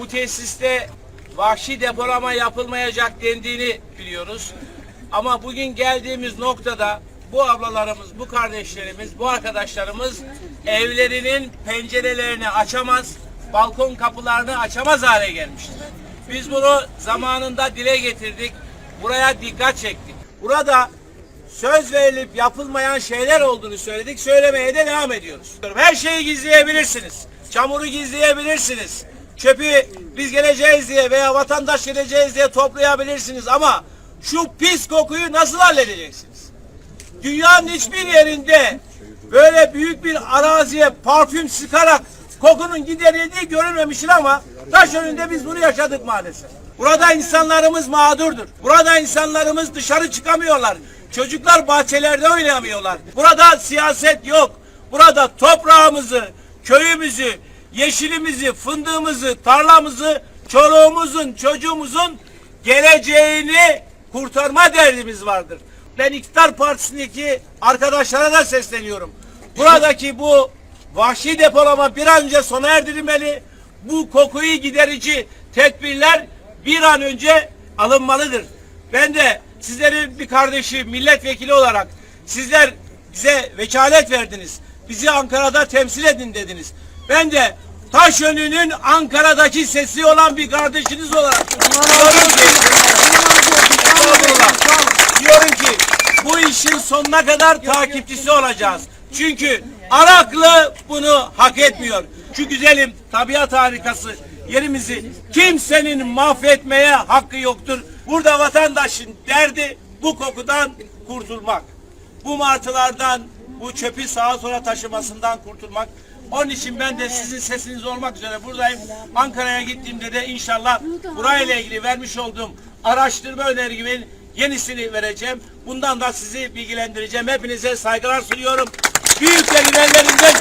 bu tesiste vahşi depolama yapılmayacak dendiğini biliyoruz. Ama bugün geldiğimiz noktada bu ablalarımız, bu kardeşlerimiz, bu arkadaşlarımız evlerinin pencerelerini açamaz, balkon kapılarını açamaz hale gelmiştir. Biz bunu zamanında dile getirdik. Buraya dikkat çektik. Burada söz verilip yapılmayan şeyler olduğunu söyledik. Söylemeye de devam ediyoruz. Her şeyi gizleyebilirsiniz. Çamuru gizleyebilirsiniz. Çöpü biz geleceğiz diye veya vatandaş geleceğiz diye toplayabilirsiniz ama şu pis kokuyu nasıl halledeceksiniz? Dünyanın hiçbir yerinde böyle büyük bir araziye parfüm sıkarak kokunun giderildiği görülmemiştir ama taş önünde biz bunu yaşadık maalesef. Burada insanlarımız mağdurdur. Burada insanlarımız dışarı çıkamıyorlar. Çocuklar bahçelerde oynayamıyorlar. Burada siyaset yok. Burada toprağımızı, köyümüzü, yeşilimizi, fındığımızı, tarlamızı, çoluğumuzun, çocuğumuzun geleceğini kurtarma derdimiz vardır. Ben İktidar Partisi'ndeki arkadaşlara da sesleniyorum. Buradaki bu vahşi depolama bir an önce sona erdirilmeli. Bu kokuyu giderici tedbirler bir an önce alınmalıdır. Ben de sizlerin bir kardeşi milletvekili olarak sizler bize vekalet verdiniz. Bizi Ankara'da temsil edin dediniz. Ben de Taşönü'nün Ankara'daki sesi olan bir kardeşiniz olarak diyorum ki, diyorum ki bu işin sonuna kadar takipçisi olacağız. Çünkü Araklı bunu hak etmiyor. Şu güzelim tabiat harikası yerimizi kimsenin mahvetmeye hakkı yoktur. Burada vatandaşın derdi bu kokudan kurtulmak. Bu martılardan, bu çöpü sağa sola taşımasından kurtulmak. Onun için ben de sizin sesiniz olmak üzere buradayım. Ankara'ya gittiğimde de inşallah burayla ilgili vermiş olduğum araştırma önerimin yenisini vereceğim. Bundan da sizi bilgilendireceğim. Hepinize saygılar sunuyorum. Büyüklerin ellerinden